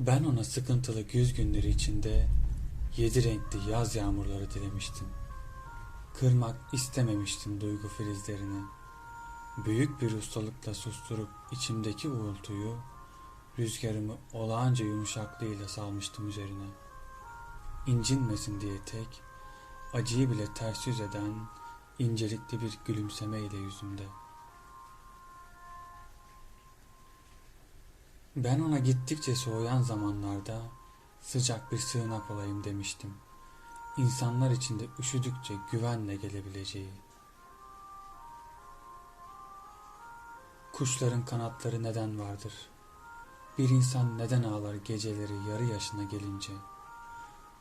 Ben ona sıkıntılı güz günleri içinde yedi renkli yaz yağmurları dilemiştim. Kırmak istememiştim duygu filizlerini. Büyük bir ustalıkla susturup içimdeki uğultuyu rüzgarımı olağanca yumuşaklığıyla salmıştım üzerine. İncinmesin diye tek, acıyı bile ters yüz eden incelikli bir gülümsemeyle yüzümde. Ben ona gittikçe soğuyan zamanlarda sıcak bir sığınak olayım demiştim. İnsanlar içinde üşüdükçe güvenle gelebileceği. Kuşların kanatları neden vardır? Bir insan neden ağlar geceleri yarı yaşına gelince?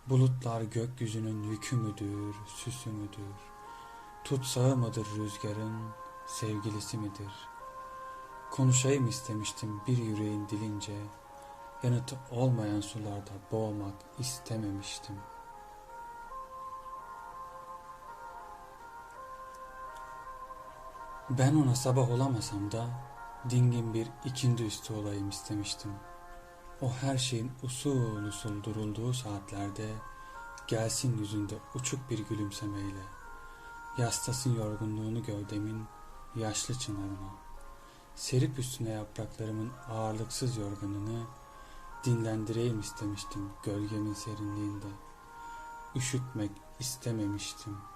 Bulutlar gökyüzünün yükü müdür, süsü müdür? Tutsağı mıdır rüzgarın, sevgilisi midir? Konuşayım istemiştim bir yüreğin dilince, yanıtı olmayan sularda boğmak istememiştim. Ben ona sabah olamasam da dingin bir ikindi üstü olayım istemiştim. O her şeyin usul usul durulduğu saatlerde gelsin yüzünde uçuk bir gülümsemeyle. Yastasın yorgunluğunu gövdemin yaşlı çınarına. Serip üstüne yapraklarımın ağırlıksız yorganını dinlendireyim istemiştim gölgemin serinliğinde. Üşütmek istememiştim.''